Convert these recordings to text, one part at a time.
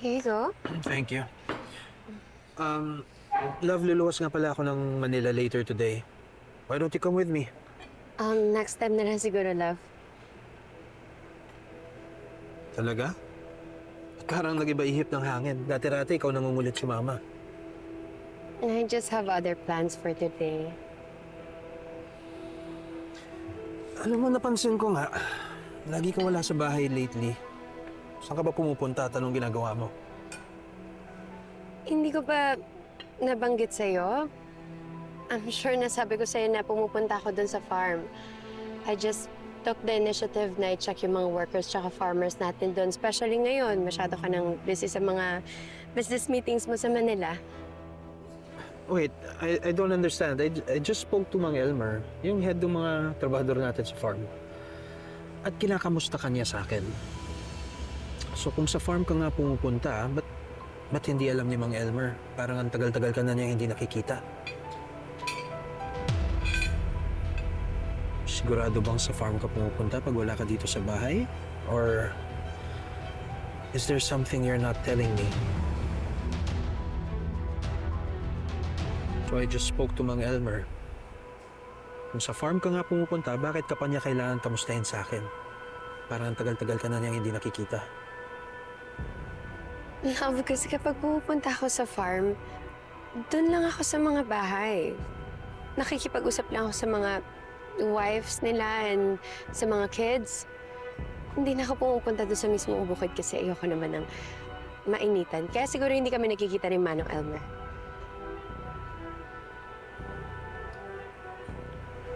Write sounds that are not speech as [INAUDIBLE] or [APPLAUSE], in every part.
Here you go. Thank you. Um, love, luluwas nga pala ako ng Manila later today. Why don't you come with me? Um, next time na lang siguro, love. Talaga? Parang nag-iba ihip ng hangin. Dati-rati ikaw namumulit si mama. And I just have other plans for today. Alam mo, napansin ko nga, lagi ka wala sa bahay lately. Saan ka ba pumupunta at anong ginagawa mo? Hindi ko ba nabanggit sa'yo? I'm [LAUGHS] sure na sabi ko sa'yo na pumupunta ako dun sa farm. I just took the initiative na i-check yung mga workers tsaka farmers natin dun. Especially ngayon, masyado ka nang busy sa mga business meetings mo sa Manila. Wait, I, I don't understand. I, I just spoke to Mang Elmer, yung head ng mga trabahador natin sa farm. At kinakamusta kanya sa akin. So kung sa farm ka nga pumupunta, ba't, ba't hindi alam ni Mang Elmer? Parang ang tagal-tagal ka na niya hindi nakikita. Sigurado bang sa farm ka pumupunta pag wala ka dito sa bahay? Or is there something you're not telling me? So I just spoke to Mang Elmer. Kung sa farm ka nga pumupunta, bakit ka pa niya kailangan kamustahin sa akin? Parang ang tagal-tagal ka na niyang hindi nakikita. Love, kasi kapag pumupunta ako sa farm, doon lang ako sa mga bahay. Nakikipag-usap lang ako sa mga wives nila and sa mga kids. Hindi na ako pumupunta doon sa mismong bukid kasi ayoko naman ng mainitan. Kaya siguro hindi kami nakikita ni Manong Elmer.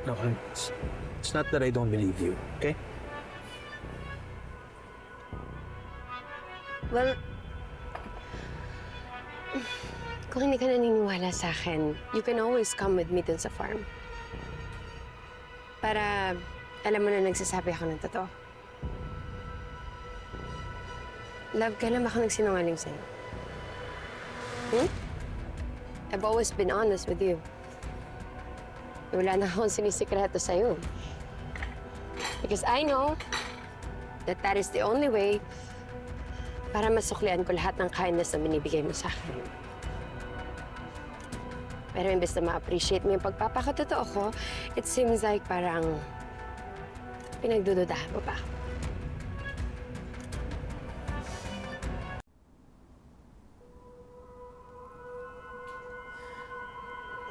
No, it's, it's not that I don't believe you, okay? Well, kung hindi ka naniniwala sa akin, you can always come with me dun sa farm. Para alam mo na nagsasabi ako ng totoo. Love, kailan ba ako nagsinungaling sa'yo? Hmm? I've always been honest with you. Wala na akong sinisikreto sa'yo. Because I know that that is the only way para masuklian ko lahat ng kindness na binibigay mo sa akin. Pero imbes na ma-appreciate mo yung pagpapakatotoo ko, it seems like parang pinagdududahan mo pa.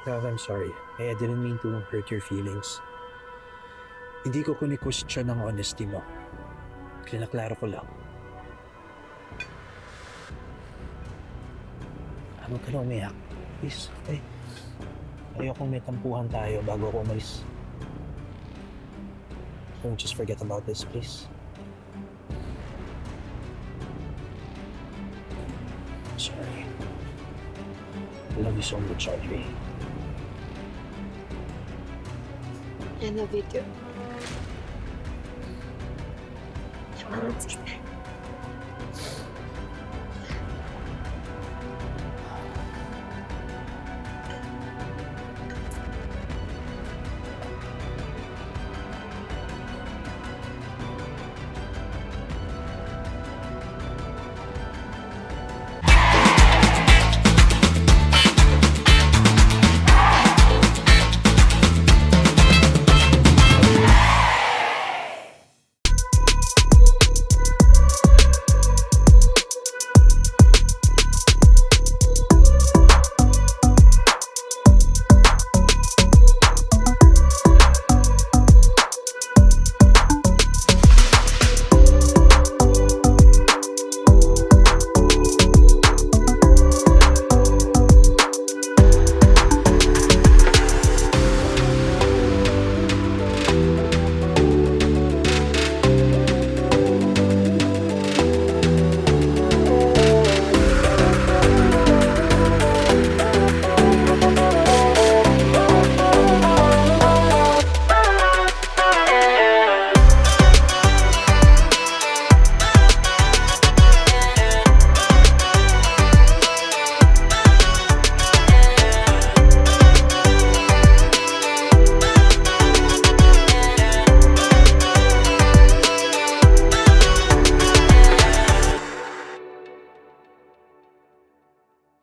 Love, I'm sorry. I didn't mean to hurt your feelings. Hindi ko kuni-question ng honesty mo. Klinaklaro ko lang. Ano ka na umiyak? Please, okay? Ayokong may tampuhan tayo bago ako umalis. Don't just forget about this, please. Sorry. I love you so much, Audrey. I love you too. Come on, let's.